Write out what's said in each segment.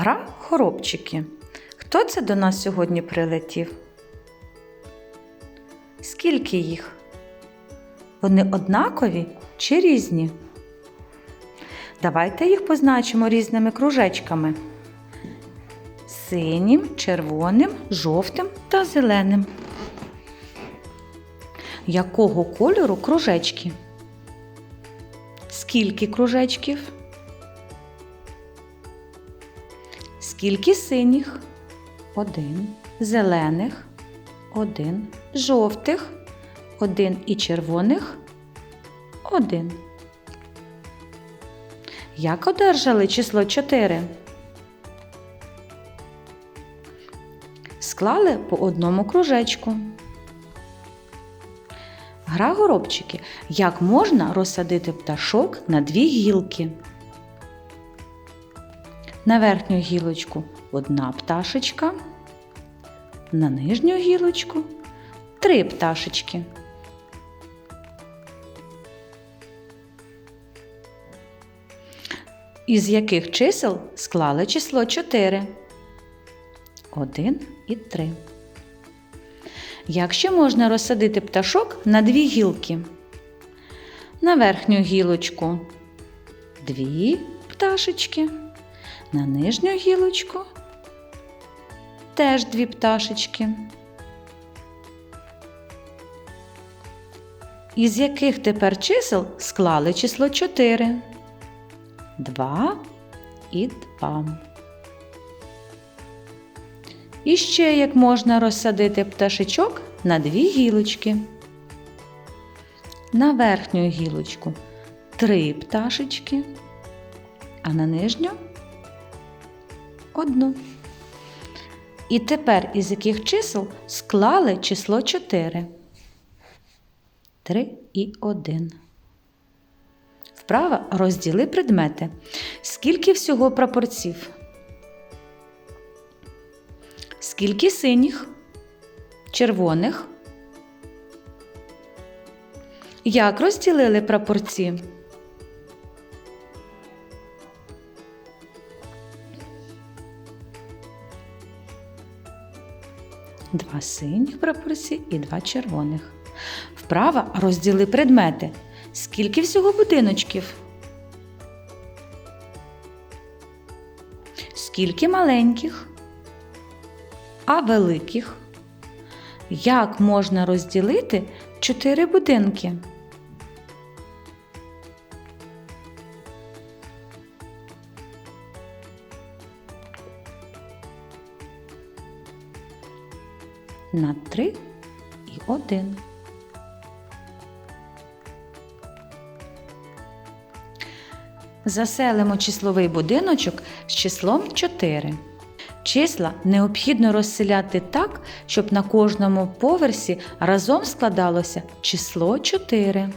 Гра хоробчики. Хто це до нас сьогодні прилетів? Скільки їх? Вони однакові чи різні? Давайте їх позначимо різними кружечками: синім, червоним, жовтим та зеленим. Якого кольору кружечки? Скільки кружечків? Скільки синіх? Один. Зелених. Один. Жовтих. Один і червоних. Один. Як одержали число 4? Склали по одному кружечку. Гра горобчики. Як можна розсадити пташок на дві гілки? На верхню гілочку одна пташечка, на нижню гілочку три пташечки. Із яких чисел склали число 4? 1 і 3. Як ще можна розсадити пташок на дві гілки? На верхню гілочку дві пташечки, на нижню гілочку теж дві пташечки. Із яких тепер чисел склали число 4? 2 і 2. І ще як можна розсадити пташечок на дві гілочки. На верхню гілочку три пташечки, а на нижню одну. І тепер із яких чисел склали число 4? 3 і 1. Вправа розділи предмети. Скільки всього прапорців? Скільки синіх, червоних? Як розділили прапорці? Два синіх прапорці і два червоних. Вправа розділи предмети. Скільки всього будиночків? Скільки маленьких? А великих? Як можна розділити чотири будинки? На три і один. Заселимо числовий будиночок з числом 4. Числа необхідно розселяти так, щоб на кожному поверсі разом складалося число 4.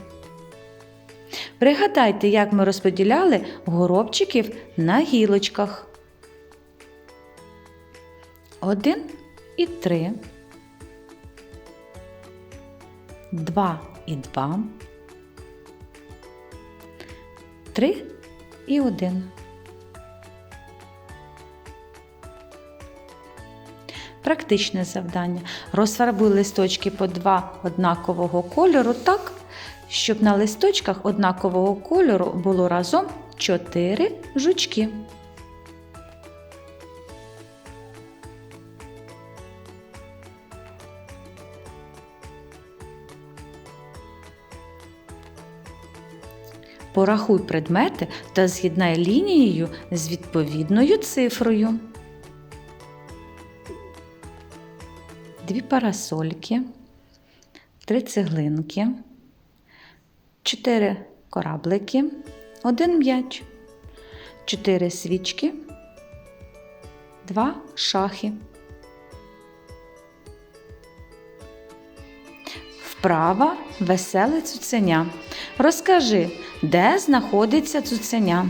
Пригадайте, як ми розподіляли горобчиків на гілочках. 1 і 3. 2 і 2. 3 і 1. Практичне завдання. Розфарбуй листочки по два однакового кольору так, щоб на листочках однакового кольору було разом 4 жучки. Порахуй предмети та з'єднай лінією з відповідною цифрою. Дві парасольки, три цеглинки, чотири кораблики, один м'яч, чотири свічки, два шахи. Вправа веселе цуценя. Розкажи, де знаходиться цуценя?